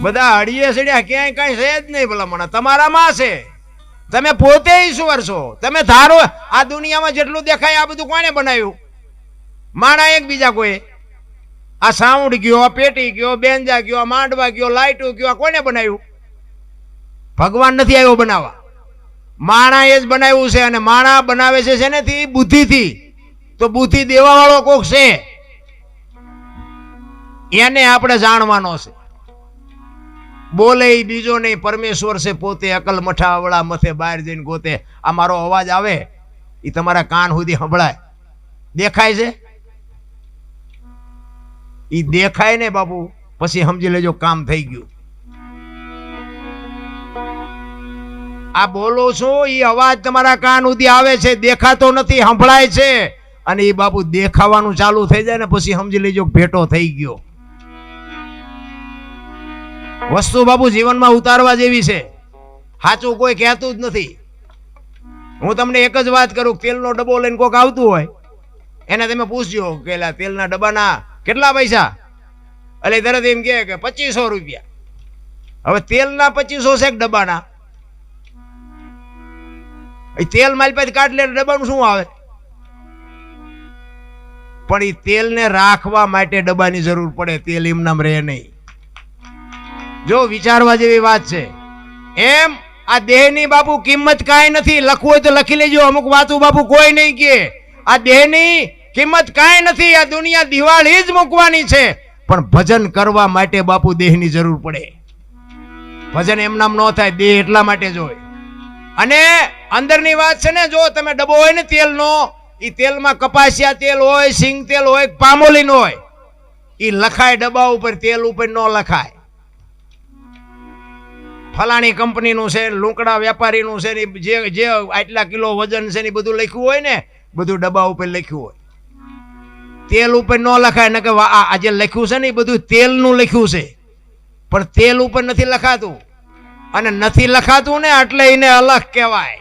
બધા અડીએ સડ્યા, ક્યાંય કઈ છે જ નહીં ભલામણ તમારામાં છે. તમે પોતે ઈશ્વર છો તમે ધારો, આ દુનિયામાં જેટલું દેખાય, આ બધું કોને બનાવ્યું? માણા એક બીજા કોઈ. આ સાઉન્ડ ગયો પેટી ગયો બેન્જા ગયો માંડવા ગયો લાઇટો ગયો કોને બનાવ્યું? ભગવાન નથી આવ્યો બનાવવા. માણા એ જ બનાવ્યું છે અને માણા બનાવે છે શેનેથી? બુદ્ધિથી. તો બુદ્ધિ દેવાવાળો કોક છે. એને આપણે જાણવાનો છે. બોલે બીજો નહીં, પરમેશ્વર છે પોતે અકલ મઠાવડા મથે બહાર જઈને ગોતે. આ મારો અવાજ આવે એ તમારા કાન સુધી સંભળાય. દેખાય છે? એ દેખાય ને બાપુ, પછી સમજી લેજો કામ થઈ ગયું. આ બોલો છું એ અવાજ તમારા કાન સુધી આવે છે, દેખાતો નથી, સંભળાય છે. અને એ બાપુ દેખાવાનું ચાલુ થઈ જાય ને પછી સમજી લેજો ભેટો થઈ ગયો. વસ્તુ બાપુ જીવનમાં ઉતારવા જેવી છે. સાચું કોઈ કહેતું જ નથી. હું તમને એક જ વાત કરું, તેલનો ડબ્બો લઈને કોઈક આવતું હોય, એને તમે પૂછજો કે તેલના ડબ્બાના કેટલા પૈસા? એટલે તરત એમ કહે કે પચીસો રૂપિયા. હવે તેલના પચીસો છે ડબ્બાના? એ તેલ મારી પાસે કાઢ લે ડબ્બાનું શું આવે? પણ એ તેલને રાખવા માટે ડબ્બાની જરૂર પડે, તેલ એમનામ રહે નહીં. જો વિચારવા જેવી વાત છે. એમ આ દેહની બાપુ કિંમત કાંઈ નથી, લખવું હોય તો લખી લેજો, અમુક વાતું બાપુ કોઈ નહીં કે આ દેહની કિંમત કાંઈ નથી, આ દુનિયા દિવાળી જ મૂકવાની છે. પણ ભજન કરવા માટે બાપુ દેહની જરૂર પડે. ભજન એમનામ ન થાય, દેહ એટલા માટે જ હોય. અને અંદરની વાત છે ને, જો તમે ડબ્બો હોય ને તેલનો એ તેલમાં કપાસિયા તેલ હોય, સિંગ તેલ હોય પામોલીન હોય એ લખાય ડબ્બા ઉપર, તેલ ઉપર ન લખાય. ફલાણી કંપનીનું છે, લૂંકડા વેપારીનું છે, ને જે જે આટલા કિલો વજન છે ને બધું લખ્યું હોય ને, બધું ડબ્બા ઉપર લખ્યું હોય. તેલ ઉપર ન લખાય ને કે આ જે લખ્યું છે ને એ બધું તેલનું લખ્યું છે. પણ તેલ ઉપર નથી લખાતું. અને નથી લખાતું ને એટલે એને અલગ કહેવાય.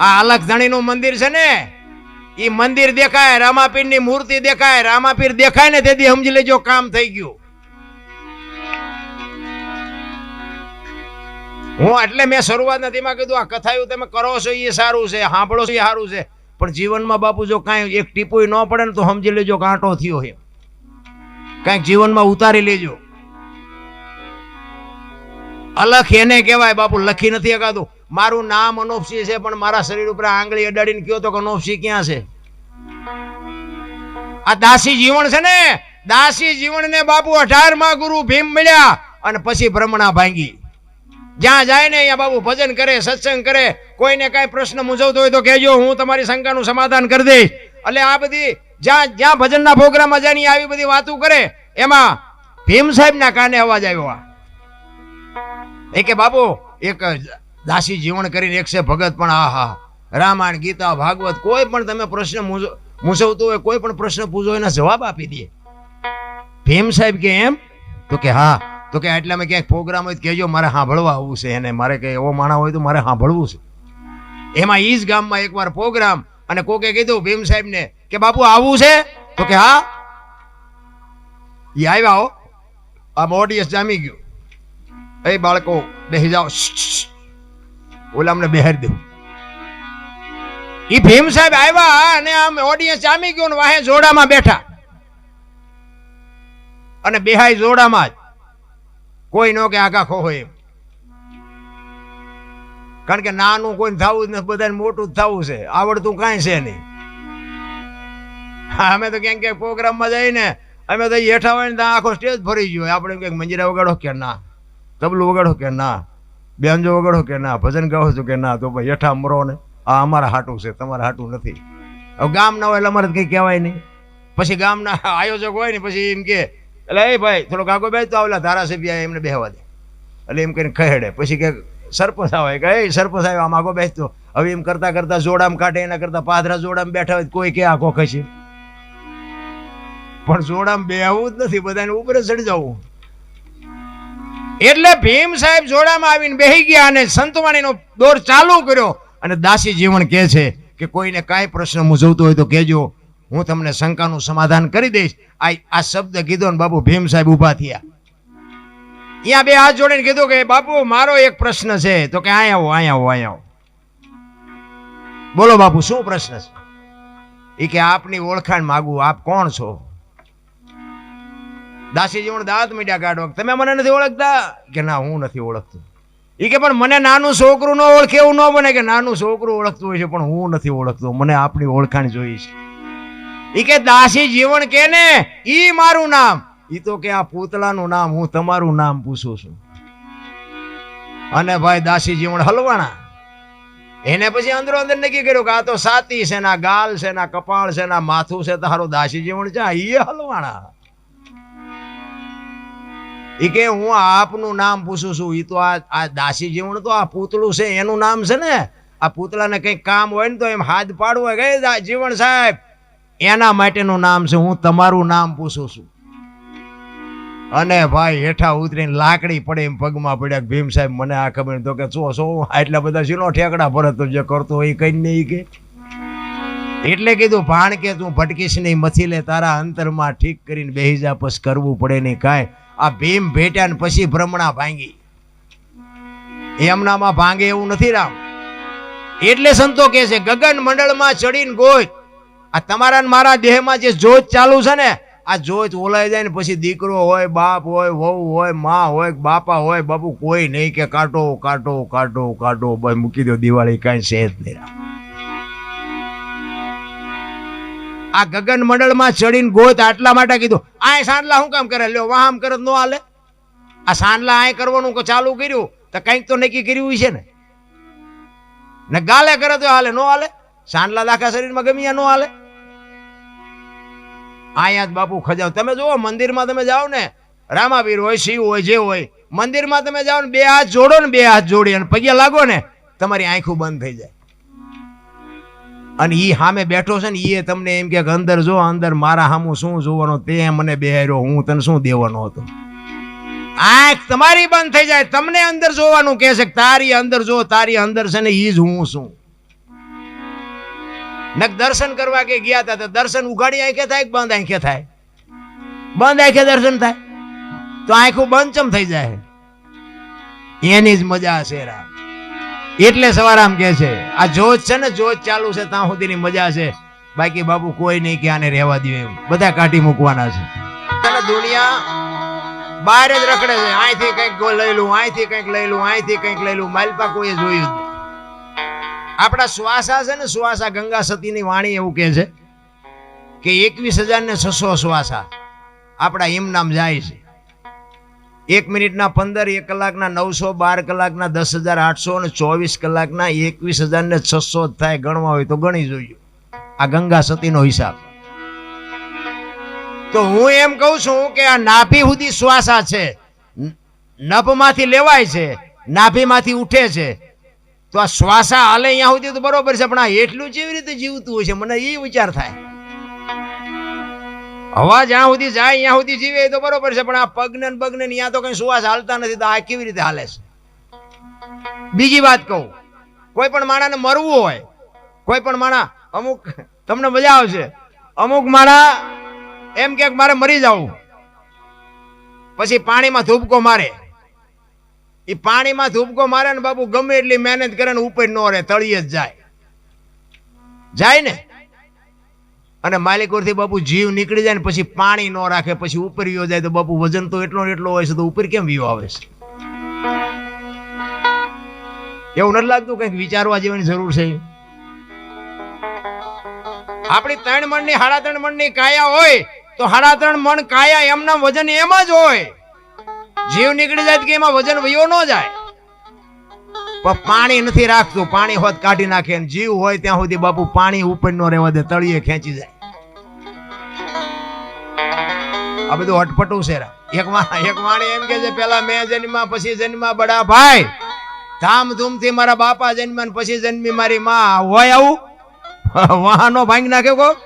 આ અલગ ધણીનું મંદિર છે ને એ મંદિર દેખાય, રામાપીરની મૂર્તિ દેખાય, રામાપીર દેખાય ને તેથી સમજી લેજો કામ થઈ ગયું. હું એટલે મેં શરૂઆત નથીમાં કીધું, આ કથાયું તમે કરો છો એ સારું છે, સાંભળો છો એ સારું છે. પણ જીવનમાં બાપુ જો કાંઈ એક ટીપુય ન પડે ને તો સમજી લેજો કાંટો થયો છે. કાંઈક જીવનમાં ઉતારી લેજો. અલખ એને કહેવાય, બાપુ, લખી નથી અગાતું મારું નામ અનોપસી છે, પણ મારા શરીર ઉપર આંગળી અડાડીને કયો તો કે અનોપસી ક્યાં છે? આ દાસી જીવન છે ને, દાસી જીવનને બાપુ અઢારમાં ગુરુ ભીમ મળ્યા અને પછી ભ્રમણા ભાંગી. જ્યાં જાય ને અહીંયા બાબુ ભજન કરે, સત્સંગ કરે, કોઈને કાંઈ પ્રશ્ન મૂંઝવતો હોય તો કહેજો, હું તમારી શંકાનું સમાધાન કરી દઈશ. એટલે આ બધી જ્યાં જ્યાં ભજનના પ્રોગ્રામમાં જાય આવી બધી વાતો કરે, એમાં ભીમ સાહેબના કાને અવાજ આવ્યો એ કે બાબુ, એક દાસી જીવન કરીને એક છે ભગત, પણ આ હા રામાયણ, ગીતા, ભાગવત, કોઈ પણ તમે પ્રશ્ન મૂંઝ- મૂંઝવતો હોય, કોઈ પણ પ્રશ્ન પૂછો, એના જવાબ આપી દે. ભીમ સાહેબ કે એમ? તો કે હા. તો કે એટલામાં ક્યાંક પ્રોગ્રામ હોય કહેજો, મારે સાંભળવા આવવું છે એને. મારે કે એવો માણા હોય તો મારે સાંભળવું છે. એમાં ઈ જ ગામમાં એકવાર પ્રોગ્રામ અને કોકે કીધું ભીમ સાહેબને કે, બાપુ આવવું છે? તો કે, હા. એ આવ્યા હો. આમ ઓડિયન્સ જામી ગયું. એ બાળકો બેસી જાઓ. ઓલા અમને બેહારી દઉં એ ભીમ સાહેબ આવ્યા અને આમ ઓડિયન્સ જામી ગયો ને વાહે જોડામાં બેઠા. અને બેહાય જોડામાં જ કોઈ નો કે આખા ખોહો એમ. કારણ કે નાનું કોઈ થવું જ નથી, બધાને મોટું જ થવું છે. આવડતું કાંઈ છે નહીં. અમે તો ક્યાંક ક્યાંક પ્રોગ્રામમાં જઈને, અમે તો હેઠા હોય ને ત્યાં આખો સ્ટેજ ભરી ગયો. આપણે ક્યાંક મંજીરા વગાડો કે ના? તબલું વગાડો કે ના? બેનજો વગાડો કે ના? ભજન ગાવો છો કે ના? તો ભાઈ હેઠા મરો ને? આ અમારા હાટું છે, તમારા હાટું નથી. હવે ગામ ના હોય એટલે અમારે કંઈ કહેવાય નહીં. પછી ગામના આયોજક હોય ને, પછી એમ કે એટલે એ ભાઈ, થોડો આગો બે તો આવેલા ધારાસભ્ય એમને બેહવા દે. એટલે એમ કરીને ખહેડે. પછી કે સરપંચ આવે, કે એ સરપંચ આવ્યો, આમ આગો બેસતો. હવે એમ કરતા કરતા જોડામ કાઢે, એના કરતા પાદરા જોડામ બેઠા હોય કોઈ કે આખો ખસી પણ જોડામ બેહવું જ નથી, બધાને ઉપર ચડી જવું એટલે ભીમ સાહેબ જોડામાં આવીને બેહી ગયા અને સંતવાણીનો દોર ચાલુ કર્યો અને દાસી જીવન કહે છે કે કોઈને કાંઈ પ્રશ્ન મૂંઝવતો હોય તો કહેજો. હું તમને શંકાનું સમાધાન કરી દઈશ. આ આ શબ્દ કીધો ને બાપુ ભીમ સાહેબ ઊભા થયા. અહીંયા બે હાથ જોડીને કીધું કે, બાપુ, મારો એક પ્રશ્ન છે. તો કે અહીંયા આવો અહીંયા આવો અહીંયા આવો. બોલો બાપુ, શું પ્રશ્ન છે? એ કે, આપની ઓળખાણ માગું, આપ કોણ છો? દાસી જીવણ દાંત મીડિયા કાઢો તમે મને નથી ઓળખતા? કે, ના, હું નથી ઓળખતો. એ કે, પણ મને નાનું છોકરું ન ઓળખે એવું ન બને કે નાનું છોકરું ઓળખતું હોય છે, પણ હું નથી ઓળખતો. મને આપની ઓળખાણ જોઈએ છે. એ કે દાસી જીવન કે ને, ઈ મારું નામ. ઈ તો કે આ પૂતળાનું નામ, હું તમારું નામ પૂછું છું. અને ભાઈ દાસી જીવન હલવાણા. એને પછી અંદરો અંદર નક્કી કર્યું કે આ તો સાતી છે ના ગાલ છે ના કપાળ છે ના માથું છે, તારું દાસી જીવન છે ઈ હલવાણા. ઈ કે હું આપનું નામ પૂછું છું, ઈ તો આ દાસી જીવણ તો આ પૂતળું છે, એનું નામ છે ને. આ પૂતળાને કંઈક કામ હોય ને તો એમ હાથ પાડવું હોય કે જીવન સાહેબ એના માટેનું નામ છે, હું તમારું નામ પૂછું છું. અને ભાઈ હેઠા ઉતરીને લાકડી પડે એમ પગમાં પડ્યા ભીમ સાહેબ, મને આ ખબર. તો કે ચો સો આટલા બધા શીનો ઠેકડા ભરત જે કરતો હોય એ કઈ નહીં કે. એટલે કીધું, ભાણ કે તું ભટકીશ નહીં મથી લે, તારા અંતરમાં ઠીક કરીને બેહી જા કરવું પડે નહીં કાંઈ. આ ભીમ ભેટ્યા ને પછી ભ્રમણા ભાંગી. એમનામાં ભાંગે એવું નથી રામ. એટલે સંતો કહે છે, ગગન મંડળમાં ચડીને ગોય. આ તમારા મારા દેહમાં જે જોત ચાલુ છે ને, આ જોત ઓલાઈ જાય ને પછી દીકરો હોય, બાપ હોય, વહુ હોય, માં હોય, બાપા હોય, બાપુ કોઈ નહીં કે કાઢો કાઢો કાઢો કાઢો બસ મૂકી દો, દિવાળી કાંઈ છે જ નહીં. આ ગગન મંડળમાં ચડીને ગોત આટલા માટે કીધું. આ સાંડલા શું કામ કરે? લ્યો વાહમ કરે તો ન હાલે. આ સાંડલા આ કરવાનું ચાલુ કર્યું? તો કંઈક તો નક્કી કર્યું છે ને. ને ગાલે કરે તો હાલે, નો હાલે. સાંડલા દાખા શરીરમાં ગમ્યા, ન હાલે. અહીંયા જ બાપુ ખજાવ. તમે જુઓ, મંદિરમાં તમે જાઓ ને, રામાવીર હોય, શિવ હોય, જે હોય, મંદિરમાં તમે જાઓ ને, બે હાથ જોડો ને, બે હાથ જોડી અને પગે લાગો ને, તમારી આંખું બંધ થઈ જાય. અને એ સામે બેઠો છે ને એ તમને એમ કે અંદર જો, અંદર મારા સામું શું જોવાનો તે મને બેહાર્યો, હું તને શું દેવાનો હતો? આંખ તમારી બંધ થઈ જાય, તમને અંદર જોવાનું કહે છે તારી અંદર જો, તારી અંદર છે ને એ જ હું છું. નક દર્શન કરવા કે ગયા હતા તો દર્શન ઉઘાડી આંખે થાય કે બંધ આંખે થાય? બંધ આંખે દર્શન થાય? તો આંખું બંધ ચમ થઈ જાય? એની જ મજા છે રામ. એટલે સવારામ કે છે, આ જોત છે ને, જોત ચાલુ છે, ત્યાં સુધીની મજા છે. બાકી બાપુ કોઈ નહીં કે આને રહેવા દે એમ. બધા કાઢી મૂકવાના છે. દુનિયા બહાર જ રખડે છે. અહીંથી કંઈક લઈ લઉં અહીંથી કંઈક લઈ લઉં અહીંથી કંઈક લઈ લઉં માલપા કોઈએ જોયું આપણા શ્વાસા છે ને શ્વાસા ગંગા સતીની વાણી એવું કહે છે કે એકવીસ હજાર ને છસો શ્વાસા આપણા એમ નામ જાય છે. એક મિનિટના પંદર, એક કલાકના નવસો બાર કલાકના દસ હજાર આઠસો અને ચોવીસ કલાકના એકવીસ હજાર ને છસો થાય ગણવા હોય તો ગણી જોઈએ આ ગંગા સતીનો હિસાબ. તો હું એમ કહું છું કે આ નાભી સુધી શ્વાસા છે. નભમાંથી લેવાય છે, નાભીમાંથી ઉઠે છે. તો આ શ્વાસા હાલે અહીંયા સુધી તો બરોબર છે, પણ આ એટલું જેવી રીતે જીવતું હોય છે? મને એ વિચાર થાય. હવા જ્યાં સુધી જાય, ત્યાં સુધી જીવે તો બરોબર છે, પણ આ પગને પગને ત્યાં તો કઈ શ્વાસ હાલતા નથી, તો આ કેવી રીતે હાલે છે? બીજી વાત કહું, કોઈ પણ માણાને મરવું હોય, કોઈ પણ માણા, અમુક, તમને મજા આવશે, અમુક માણા એમ કે મારે મરી જવું. પછી પાણીમાં ધૂપકો મારે. એ પાણીમાં ધૂપકો મારે ને બાપુ ગમે એટલી મહેનત કરે ને ઉપર ન રહે, તળીએ જ જાય. જાય ને? અને માલિકોરથી બાપુ જીવ નીકળી જાય ને પછી પાણી ન રાખે, પછી ઉપર વિયો જાય તો બાપુ વજન તો એટલો ને એટલો હોય છે તો ઉપર કેમ વિયો આવે છે? એવું નથી લાગતું કંઈક વિચારવા જેવાની જરૂર છે? આપણી ત્રણ મણની, સાડા ત્રણ મણની કાયા હોય તો સાડા ત્રણ મણ કાયા એમના વજન એમ જ હોય. જીવ નીકળી જાય કે એમાં વજન વયો ન જાય. પણ નથી રાખતું. પાણી હોત કાઢી નાખે જીવ હોય ત્યાં સુધી બાપુ પાણી ઉપર નો રહેવા દે, તળિયે ખેંચી જાય. આ બધું અટપટું છે એક એક વાણી એમ કે છે, પેલા મેં જન્મા પછી જન્મા બડા ભાઈ. ધામધૂમથી મારા બાપા જન્મ્યા ને પછી જન્મી મારી માં. હોય આવું? વાહનો ભાંગી નાખ્યો કો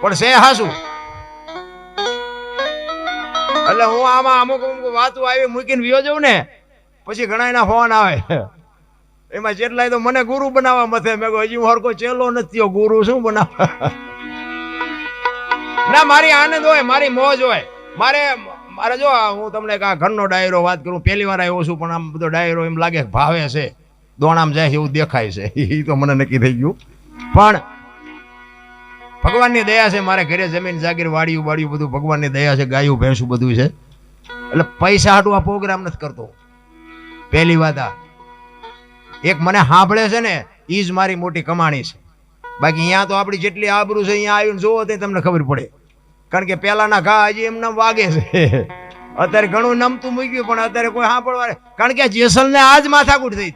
પણ છે હાસું. એટલે હું આમાં અમુક અમુક વાતો આવી મૂકીને વિયો જઉં ને, પછી ઘણા એના ફોન આવે. એમાં જેટલાય તો મને ગુરુ બનાવવા મથે. મેં કહ્યું, હજી હું હરકો ચેલો નથી ગુરુ શું બનાવ ના, મારી આનંદ હોય, મારી મોજ હોય. મારે મારે જો, હું તમને કા ઘરનો ડાયરો વાત કરું, પહેલી વાર આવ્યો છું, પણ આમ બધો ડાયરો એમ લાગે ભાવે છે. દોણામ જાય છે, એવું દેખાય છે. એ તો મને નક્કી થઈ ગયું. પણ ભગવાનની દયા છે, મારે ઘરે જમીન, જાગીર વાડિયું વાડિયું બધું ભગવાનની દયા છે, ગાયું, ભેંસું બધું છે. એટલે પૈસા હાટું આ પ્રોગ્રામ નથી કરતો. પહેલી વાત આ. એક મને સાંભળે છે ને એ જ મારી મોટી કમાણી છે. બાકી અહીંયા તો આપણી જેટલી આબરૂ છે, અહીંયા આવીને જોવો તે તમને ખબર પડે. કારણ કે પહેલાના ઘા હજી એમને વાગે છે. અત્યારે ઘણું નમતું મૂક્યું, પણ અત્યારે કોઈ સાંભળવા કારણ કે જેસલને આજ માથાકૂટ થઈ.